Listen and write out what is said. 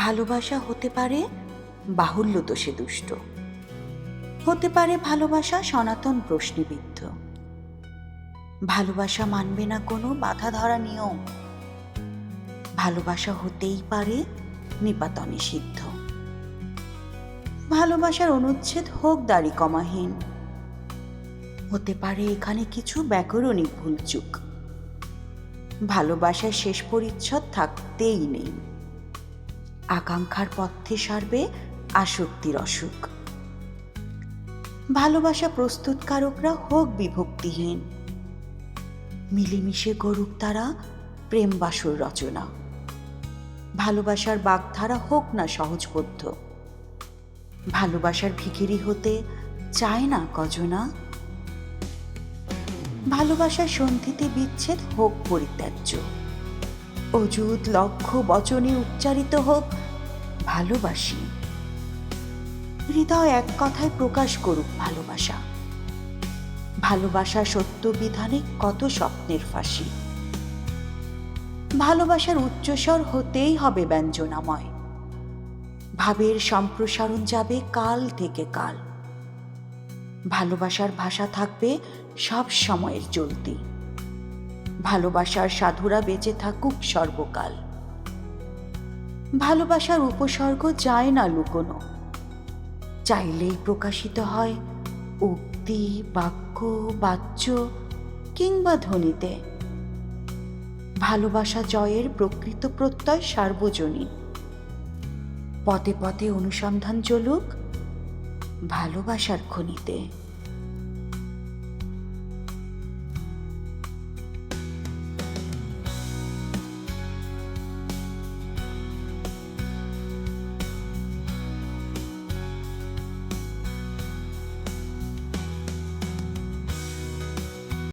ভালোবাসা হতে পারে বাহুল্য দোষে দুষ্ট। হতে পারে ভালোবাসা সনাতন প্রশ্নবিদ্ধ। ভালোবাসা মানবে না কোনো বাধা ধরা নিয়ম। ভালোবাসা হতেই পারে নিপাতনে সিদ্ধ। ভালোবাসার অনুচ্ছেদ হোক দাড়ি কমাহীন। হতে পারে এখানে কিছু ব্যাকরণিক ভুলচুক। ভালোবাসার শেষ পরিচ্ছদ থাকতেই নেই। আকাঙ্ক্ষার পথে সারবে আসক্তির অসুখ। ভালোবাসা প্রস্তুতকারকরা হোক বিভক্তিহীন। মিলেমিশে গরুক তারা প্রেম বাসর রচনা। ভালোবাসার বাগধারা হোক না সহজবোধ্য। ভালোবাসার ভিখিরি হতে চায় না কজনা। ভালোবাসার সন্ধিতে বিচ্ছেদ হোক পরিত্যাজ্য। অযুত লক্ষ্য বচনে উচ্চারিত হোক ভালোবাসি। হৃদয় এক কথায় প্রকাশ করুক ভালোবাসা। ভালোবাসা সত্য বিধানে কত স্বপ্নের ফাঁসি। ভালোবাসার উচ্চস্বর হতেই হবে ব্যঞ্জনাময়। ভাবের সম্প্রসারণ যাবে কাল থেকে কাল। ভালোবাসার ভাষা থাকবে সব সময়ের চলতি। ভালোবাসার সাধুরা বেঁচে থাকুক সর্বকাল। ভালোবাসার উপসর্গ যায় না লুকোনো। চাইলেই প্রকাশিত হয় উক্তি, বাক্য, বাচ্য কিংবা ধ্বনিতে। ভালোবাসা জয়ের প্রকৃত প্রত্যয় সার্বজনীন। পথে পথে অনুসন্ধান চলুক ভালোবাসার খনিতে।